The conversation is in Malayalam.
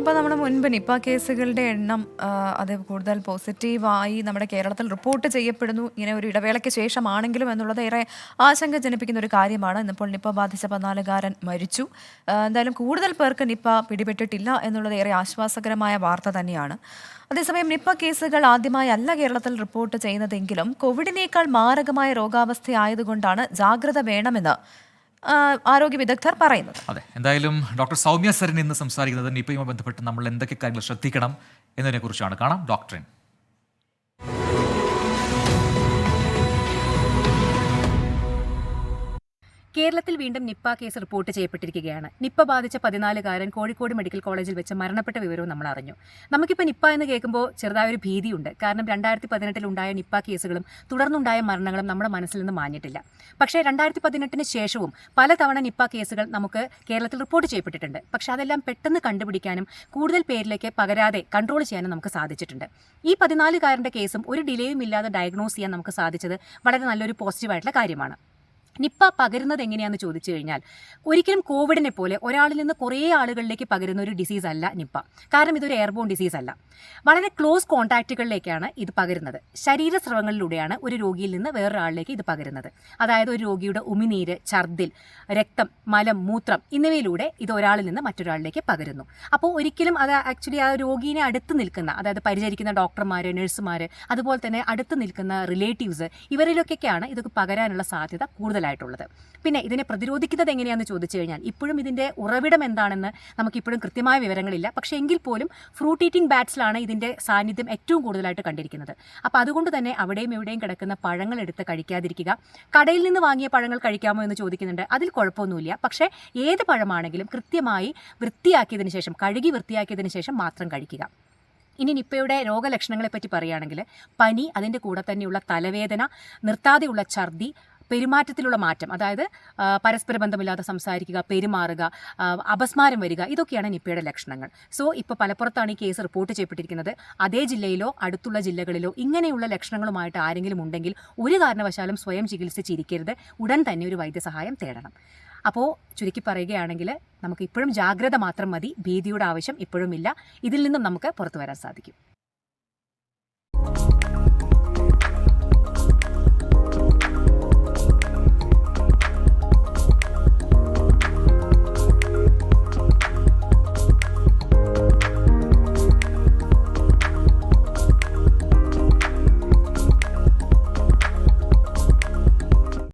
അപ്പോൾ നമ്മുടെ മുൻപ് നിപ്പ കേസുകളുടെ എണ്ണം അത് കൂടുതൽ പോസിറ്റീവായി നമ്മുടെ കേരളത്തിൽ റിപ്പോർട്ട് ചെയ്യപ്പെടുന്നു. ഇങ്ങനെ ഒരു ഇടവേളയ്ക്ക് ശേഷമാണെങ്കിലും എന്നുള്ളത് ഏറെ ആശങ്ക ജനിപ്പിക്കുന്ന ഒരു കാര്യമാണ്. ഇന്നിപ്പോൾ നിപ്പ ബാധിച്ച പതിനാലുകാരൻ മരിച്ചു. എന്തായാലും കൂടുതൽ പേർക്ക് നിപ്പ പിടിപെട്ടിട്ടില്ല എന്നുള്ളത് ഏറെ ആശ്വാസകരമായ വാർത്ത തന്നെയാണ്. അതേസമയം നിപ്പ കേസുകൾ ആദ്യമായി അല്ല കേരളത്തിൽ റിപ്പോർട്ട് ചെയ്യുന്നതെങ്കിലും കോവിഡിനേക്കാൾ മാരകമായ രോഗാവസ്ഥയായതുകൊണ്ടാണ് ജാഗ്രത വേണമെന്ന് ആരോഗ്യ വിദഗ്ധർ പറയുന്നത്. അതെ എന്തായാലും ഡോക്ടർ സൗമ്യ സരൻ ഇന്ന് സംസാരിക്കുന്നത് നിപ്പയുമായി ബന്ധപ്പെട്ട് നമ്മൾ എന്തൊക്കെ കാര്യങ്ങൾ ശ്രദ്ധിക്കണം എന്നതിനെ കുറിച്ചാണ് കാണാം ഡോക്ടറിൻ. കേരളത്തിൽ വീണ്ടും നിപ്പ കേസ് റിപ്പോർട്ട് ചെയ്യപ്പെട്ടിരിക്കുകയാണ്. നിപ്പ ബാധിച്ച പതിനാലുകാരൻ കോഴിക്കോട് മെഡിക്കൽ കോളേജിൽ വെച്ച് മരണപ്പെട്ട വിവരവും നമ്മൾ അറിഞ്ഞു. നമുക്കിപ്പോൾ നിപ്പ എന്ന് കേൾക്കുമ്പോൾ ചെറുതായൊരു ഭീതിയുണ്ട്. കാരണം രണ്ടായിരത്തി പതിനെട്ടിൽ ഉണ്ടായ നിപ്പ കേസുകളും തുടർന്നുണ്ടായ മരണങ്ങളും നമ്മുടെ മനസ്സിൽ നിന്ന് മാഞ്ഞിട്ടില്ല. പക്ഷേ രണ്ടായിരത്തി പതിനെട്ടിന് ശേഷവും പലതവണ നിപ്പ കേസുകൾ നമുക്ക് കേരളത്തിൽ റിപ്പോർട്ട് ചെയ്യപ്പെട്ടിട്ടുണ്ട്. പക്ഷേ അതെല്ലാം പെട്ടെന്ന് കണ്ടുപിടിക്കാനും കൂടുതൽ പേരിലേക്ക് പകരാതെ കൺട്രോൾ ചെയ്യാനും നമുക്ക് സാധിച്ചിട്ടുണ്ട്. ഈ പതിനാലുകാരന്റെ കേസും ഒരു ഡിലേയും ഇല്ലാതെ ഡയഗ്നോസ് ചെയ്യാൻ നമുക്ക് സാധിച്ചത് വളരെ നല്ലൊരു പോസിറ്റീവായിട്ടുള്ള കാര്യമാണ്. നിപ്പ പകരുന്നത് എങ്ങനെയാണെന്ന് ചോദിച്ചു കഴിഞ്ഞാൽ ഒരിക്കലും കോവിഡിനെ പോലെ ഒരാളിൽ നിന്ന് കുറേ ആളുകളിലേക്ക് പകരുന്ന ഒരു ഡിസീസ് അല്ല നിപ്പ. കാരണം ഇതൊരു എയർബോൺ ഡിസീസ് അല്ല. വളരെ ക്ലോസ് കോൺടാക്റ്റുകളിലേക്കാണ് ഇത് പകരുന്നത്. ശരീര സ്രവങ്ങളിലൂടെയാണ് ഒരു രോഗിയിൽ നിന്ന് വേറൊരാളിലേക്ക് ഇത് പകരുന്നത്. അതായത് ഒരു രോഗിയുടെ ഉമിനീര് ഛർദിൽ രക്തം മലം മൂത്രം എന്നിവയിലൂടെ ഇത് ഒരാളിൽ നിന്ന് മറ്റൊരാളിലേക്ക് പകരുന്നു. അപ്പോൾ ഒരിക്കലും അത് ആക്ച്വലി ആ രോഗീനെ അടുത്ത് നിൽക്കുന്ന അതായത് പരിചരിക്കുന്ന ഡോക്ടർമാർ നഴ്സുമാർ അതുപോലെ തന്നെ അടുത്ത് നിൽക്കുന്ന റിലേറ്റീവ്സ് ഇവരിലൊക്കെയാണ് ഇതൊക്കെ പകരാനുള്ള സാധ്യത കൂടുതലായിട്ടുള്ളത് പിന്നെ ഇതിനെ പ്രതിരോധിക്കുന്നത് എങ്ങനെയാണെന്ന് ചോദിച്ചു കഴിഞ്ഞാൽ ഇപ്പോഴും ഇതിന്റെ ഉറവിടം എന്താണെന്ന് നമുക്കിപ്പോഴും കൃത്യമായ വിവരങ്ങളില്ല. പക്ഷേ എങ്കിൽ പോലും ഫ്രൂട്ട് ഈറ്റിംഗ് ബാറ്റ്സിലാണ് ഇതിന്റെ സാന്നിധ്യം ഏറ്റവും കൂടുതലായിട്ട് കണ്ടിരിക്കുന്നത്. അപ്പോൾ അതുകൊണ്ട് തന്നെ അവിടെയും ഇവിടെയും കിടക്കുന്ന പഴങ്ങൾ എടുത്ത് കഴിക്കാതിരിക്കുക. കടയിൽ നിന്ന് വാങ്ങിയ പഴങ്ങൾ കഴിക്കാമോ എന്ന് ചോദിക്കുന്നുണ്ട്. അതിൽ കുഴപ്പമൊന്നുമില്ല. പക്ഷേ ഏത് പഴമാണെങ്കിലും കൃത്യമായി വൃത്തിയാക്കിയതിന് ശേഷം കഴുകി വൃത്തിയാക്കിയതിന് ശേഷം മാത്രം കഴിക്കുക. ഇനി നിപ്പയുടെ രോഗലക്ഷണങ്ങളെപ്പറ്റി പറയുകയാണെങ്കിൽ പനി അതിന്റെ കൂടെ തന്നെയുള്ള തലവേദന നിർത്താതെയുള്ള ഛർദി പെരുമാറ്റത്തിലുള്ള മാറ്റം. അതായത് പരസ്പര ബന്ധമില്ലാതെ സംസാരിക്കുക പെരുമാറുക അപസ്മാരം വരിക ഇതൊക്കെയാണ് നിപ്പയുടെ ലക്ഷണങ്ങൾ. സോ ഇപ്പോൾ പലപ്പുറത്താണ് ഈ കേസ് റിപ്പോർട്ട് ചെയ്യപ്പെട്ടിരിക്കുന്നത്. അതേ ജില്ലയിലോ അടുത്തുള്ള ജില്ലകളിലോ ഇങ്ങനെയുള്ള ലക്ഷണങ്ങളുമായിട്ട് ആരെങ്കിലും ഉണ്ടെങ്കിൽ ഒരു കാരണവശാലും സ്വയം ചികിത്സിച്ചിരിക്കരുത്. ഉടൻ തന്നെ ഒരു വൈദ്യസഹായം തേടണം. അപ്പോൾ ചുരുക്കി പറയുകയാണെങ്കിൽ നമുക്ക് ഇപ്പോഴും ജാഗ്രത മാത്രം മതി. ഭീതിയുടെ ആവശ്യം ഇപ്പോഴും ഇല്ല. ഇതിൽ നിന്നും നമുക്ക് പുറത്തു വരാൻ സാധിക്കും.